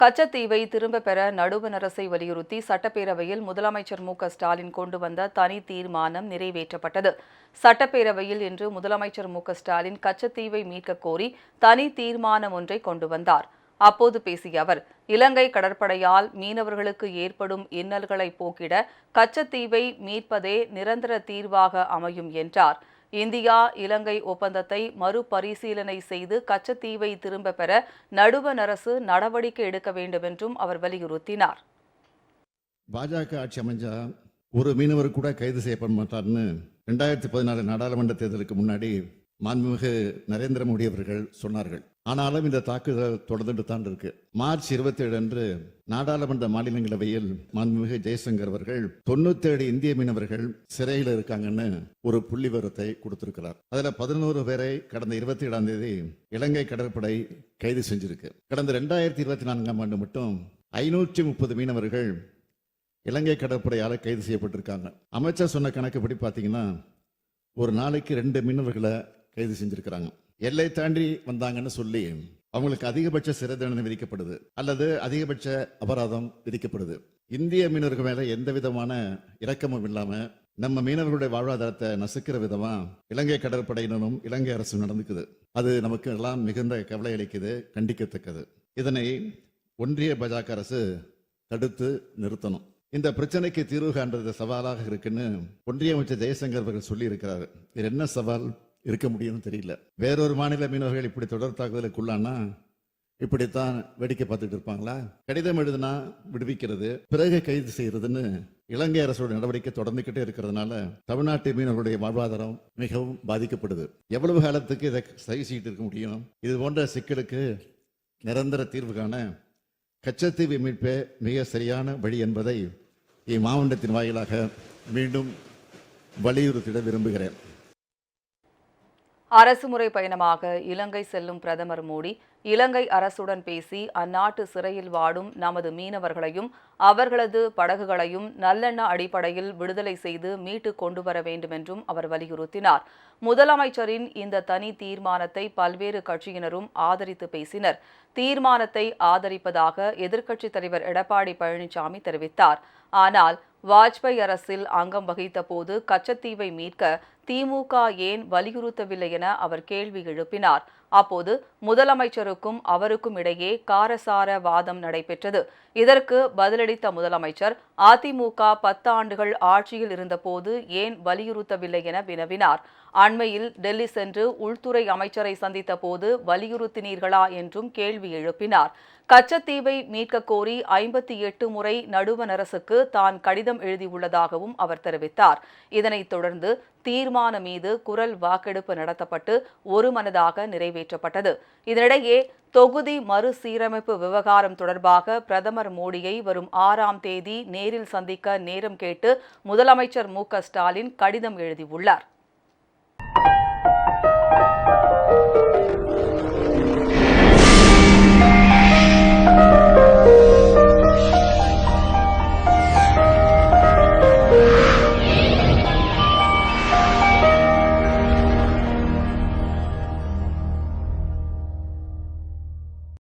கச்சத்தீவை திரும்ப பெற நடுவண் அரசை வலியுறுத்தி சட்டப்பேரவையில் முதலமைச்சர் மு ஸ்டாலின் கொண்டு வந்த தனி தீர்மானம் நிறைவேற்றப்பட்டது. சட்டப்பேரவையில் இன்று முதலமைச்சர் மு ஸ்டாலின் கச்சத்தீவை மீட்கக் கோரி தனி தீர்மானம் ஒன்றை கொண்டு வந்தார். அப்போது பேசிய அவர் இலங்கை கடற்படையால் மீனவர்களுக்கு ஏற்படும் இன்னல்களை போக்கிட கச்சத்தீவை மீட்பதே நிரந்தர தீர்வாக அமையும் என்றார். இந்தியா இலங்கை ஒப்பந்தத்தை மறுபரிசீலனை செய்து கச்சத்தீவை திரும்ப பெற நடுவண் அரசு நடவடிக்கை எடுக்க வேண்டும் என்றும் அவர் வலியுறுத்தினார். பாஜக ஆட்சி அமைஞ்சா ஒரு மீனவர் கூட கைது செய்யப்பட மாட்டார்னு ரெண்டாயிரத்தி பதினாலு நாடாளுமன்ற தேர்தலுக்கு முன்னாடி மாண்புமிகு நரேந்திர மோடி அவர்கள் சொன்னார்கள். ஆனாலும் இந்த தாக்குதல் தொடர்ந்துட்டு தான் இருக்கு. மார்ச் இருபத்தி ஏழு அன்று நாடாளுமன்ற மாநிலங்களவையில் மாண்புமிகு ஜெய்சங்கர் அவர்கள் தொண்ணூத்தேழு இந்திய மீனவர்கள் சிறையில் இருக்காங்கன்னு ஒரு புள்ளி விவரத்தை கொடுத்திருக்கிறார். அதுல பதினோரு பேரை கடந்த இருபத்தி ஏழாம் தேதி இலங்கை கடற்படை கைது செஞ்சிருக்கு. கடந்த ரெண்டாயிரத்தி இருபத்தி நான்காம் ஆண்டு மட்டும் ஐநூற்றி முப்பது மீனவர்கள் இலங்கை கடற்படையால் கைது செய்யப்பட்டிருக்காங்க. அமைச்சர் சொன்ன கணக்குப்படி பார்த்தீங்கன்னா ஒரு நாளைக்கு ரெண்டு மீனவர்களை கைது செஞ்சிருக்கிறாங்க. எல்லை தாண்டி வந்தாங்கன்னு சொல்லி அவங்களுக்கு அதிகபட்ச சிறை தண்டனை விதிக்கப்படுது. அல்லது அதிகபட்ச அபராதம் விதிக்கப்படுது. இந்திய மீனவர்கள் மேல எந்த விதமான இரக்கமும் இல்லாம நம்ம மீனவர்களுடைய வாழ்வாதாரத்தை நசுக்கிற விதமா இலங்கை கடற்படையினரும் இலங்கை அரசும் நடந்துக்குது. அது நமக்கு எல்லாம் மிகுந்த கவலை அளிக்குது கண்டிக்கத்தக்கது. இதனை ஒன்றிய பாஜக அரசு தடுத்து நிறுத்தணும். இந்த பிரச்சனைக்கு தீர்வு காண்றது சவாலாக இருக்குன்னு ஒன்றிய அமைச்சர் ஜெயசங்கர் அவர்கள் சொல்லி இருக்கிறார் இது என்ன சவால்? இருக்க முடியும்னு தெரியல. வேறொரு மாநில மீனவர்கள் இப்படி தொடர் தாக்குதலுக்குள்ளானா இப்படித்தான் வேடிக்கை பார்த்துட்டு இருப்பாங்களா? கடிதம் எழுதுனா விடுவிக்கிறது பிறகு கைது செய்யறதுன்னு இலங்கை அரசோட நடவடிக்கை தொடர்ந்துகிட்டே இருக்கிறதுனால தமிழ்நாட்டு மீனவர்களுடைய வாழ்வாதாரம் மிகவும் பாதிக்கப்படுது. எவ்வளவு காலத்துக்கு இதை சரி செய்யிட்டு இருக்க முடியும்? இது போன்ற சிக்கலுக்கு நிரந்தர தீர்வு காண கச்சத்தீவு மீட்பே மிக சரியான வழி என்பதை இம்மாவட்டத்தின் வாயிலாக மீண்டும் வலியுறுத்திட விரும்புகிறேன். அரசுமுறை பயணமாக இலங்கை செல்லும் பிரதமர் மோடி இலங்கை அரசுடன் பேசி அந்நாட்டு சிறையில் வாடும் நமது மீனவர்களையும் அவர்களது படகுகளையும் நல்லெண்ண அடிப்படையில் விடுதலை செய்து மீட்டு கொண்டு வர வேண்டும் என்றும் அவர் வலியுறுத்தினார். முதலமைச்சரின் இந்த தனி தீர்மானத்தை பல்வேறு கட்சியினரும் ஆதரித்து பேசினர். தீர்மானத்தை ஆதரிப்பதாக எதிர்க்கட்சித் தலைவர் எடப்பாடி பழனிசாமி தெரிவித்தார். ஆனால் வாஜ்பாய் அரசில் அங்கம் வகித்த போது கச்சத்தீவை மீட்க திமுக ஏன் வலியுறுத்தவில்லை என அவர் கேள்வி எழுப்பினார். அப்போது முதலமைச்சருக்கும் அவருக்கும் இடையே காரசார வாதம் நடைபெற்றது. இதற்கு பதிலளித்த முதலமைச்சர் அதிமுக பத்து ஆண்டுகள் ஆட்சியில் இருந்தபோது ஏன் வலியுறுத்தவில்லை என வினவினார். அண்மையில் டெல்லி சென்று உள்துறை அமைச்சரை சந்தித்த போது வலியுறுத்தினீர்களா என்றும் கேள்வி எழுப்பினார். கச்சத்தீவை மீட்கக் கோரி ஐம்பத்தி எட்டு முறை நடுவண் அரசுக்கு தான் கடிதம் எழுதியுள்ளதாகவும் அவர் தெரிவித்தார். இதனைத் தொடர்ந்து தீர்மானம் மீது குரல் வாக்கெடுப்பு நடத்தப்பட்டு ஒருமனதாக நிறைவேற்றப்பட்டது. இதனிடையே தொகுதி மறுசீரமைப்பு விவகாரம் தொடர்பாக பிரதமர் மோடியை வரும் ஆறாம் தேதி நேரில் சந்திக்க நேரம் கேட்டு முதலமைச்சர் மு க ஸ்டாலின் கடிதம் எழுதியுள்ளார்.